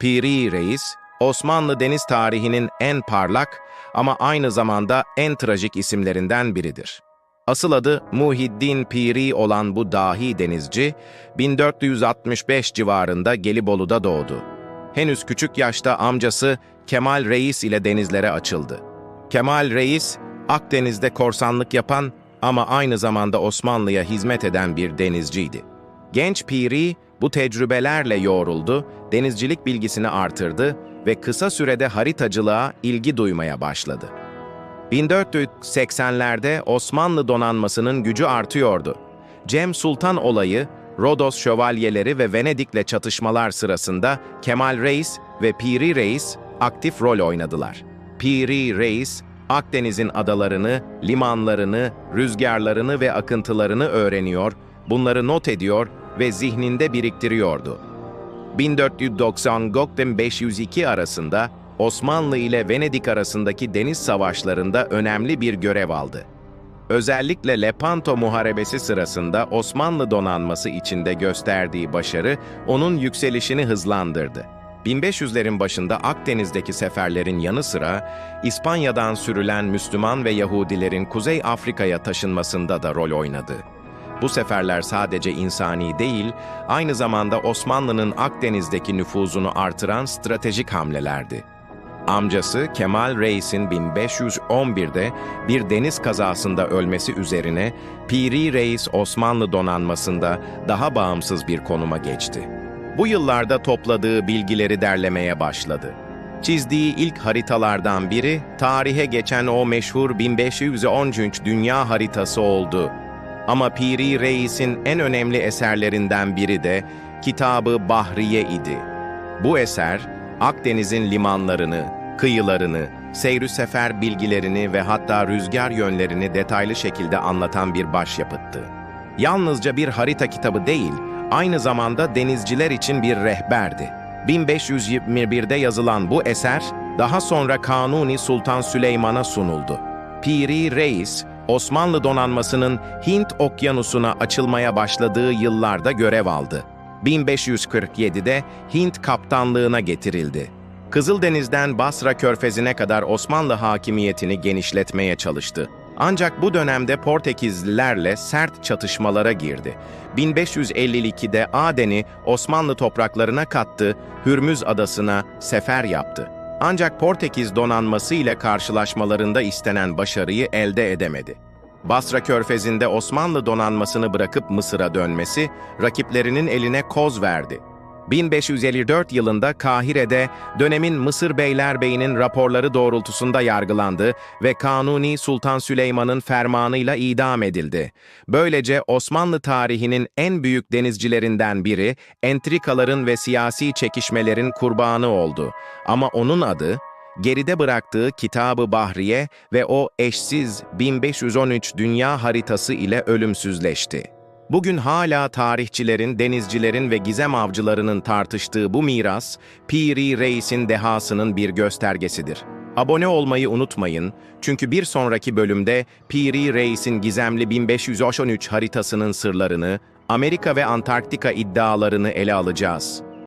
Piri Reis, Osmanlı deniz tarihinin en parlak ama aynı zamanda en trajik isimlerinden biridir. Asıl adı Muhiddin Piri olan bu dahi denizci, 1465 civarında Gelibolu'da doğdu. Henüz küçük yaşta amcası Kemal Reis ile denizlere açıldı. Kemal Reis, Akdeniz'de korsanlık yapan ama aynı zamanda Osmanlı'ya hizmet eden bir denizciydi. Genç Piri bu tecrübelerle yoğruldu, denizcilik bilgisini artırdı ve kısa sürede haritacılığa ilgi duymaya başladı. 1480'lerde Osmanlı donanmasının gücü artıyordu. Cem Sultan olayı, Rodos şövalyeleri ve Venedik'le çatışmalar sırasında Kemal Reis ve Piri Reis aktif rol oynadılar. Piri Reis, Akdeniz'in adalarını, limanlarını, rüzgarlarını ve akıntılarını öğreniyor, bunları not ediyor ve zihninde biriktiriyordu. 1490-1502 arasında Osmanlı ile Venedik arasındaki deniz savaşlarında önemli bir görev aldı. Özellikle Lepanto Muharebesi sırasında Osmanlı donanması içinde gösterdiği başarı onun yükselişini hızlandırdı. 1500'lerin başında Akdeniz'deki seferlerin yanı sıra İspanya'dan sürülen Müslüman ve Yahudilerin Kuzey Afrika'ya taşınmasında da rol oynadı. Bu seferler sadece insani değil, aynı zamanda Osmanlı'nın Akdeniz'deki nüfuzunu artıran stratejik hamlelerdi. Amcası Kemal Reis'in 1511'de bir deniz kazasında ölmesi üzerine Piri Reis Osmanlı donanmasında daha bağımsız bir konuma geçti. Bu yıllarda topladığı bilgileri derlemeye başladı. Çizdiği ilk haritalardan biri tarihe geçen o meşhur 1513 dünya haritası oldu. Ama Piri Reis'in en önemli eserlerinden biri de Kitabı Bahriye idi. Bu eser, Akdeniz'in limanlarını, kıyılarını, seyri sefer bilgilerini ve hatta rüzgar yönlerini detaylı şekilde anlatan bir başyapıttı. Yalnızca bir harita kitabı değil, aynı zamanda denizciler için bir rehberdi. 1521'de yazılan bu eser, daha sonra Kanuni Sultan Süleyman'a sunuldu. Piri Reis, Osmanlı donanmasının Hint okyanusuna açılmaya başladığı yıllarda görev aldı. 1547'de Hint kaptanlığına getirildi. Kızıldeniz'den Basra körfezine kadar Osmanlı hakimiyetini genişletmeye çalıştı. Ancak bu dönemde Portekizlilerle sert çatışmalara girdi. 1552'de Aden'i Osmanlı topraklarına kattı, Hürmüz adasına sefer yaptı. Ancak Portekiz donanması ile karşılaşmalarında istenen başarıyı elde edemedi. Basra körfezinde Osmanlı donanmasını bırakıp Mısır'a dönmesi, rakiplerinin eline koz verdi. 1554 yılında Kahire'de dönemin Mısır Beylerbeyi'nin raporları doğrultusunda yargılandı ve Kanuni Sultan Süleyman'ın fermanıyla idam edildi. Böylece Osmanlı tarihinin en büyük denizcilerinden biri, entrikaların ve siyasi çekişmelerin kurbanı oldu. Ama onun adı, geride bıraktığı Kitabı Bahriye ve o eşsiz 1513 dünya haritası ile ölümsüzleşti. Bugün hala tarihçilerin, denizcilerin ve gizem avcılarının tartıştığı bu miras, Piri Reis'in dehasının bir göstergesidir. Abone olmayı unutmayın çünkü bir sonraki bölümde Piri Reis'in gizemli 1513 haritasının sırlarını, Amerika ve Antarktika iddialarını ele alacağız.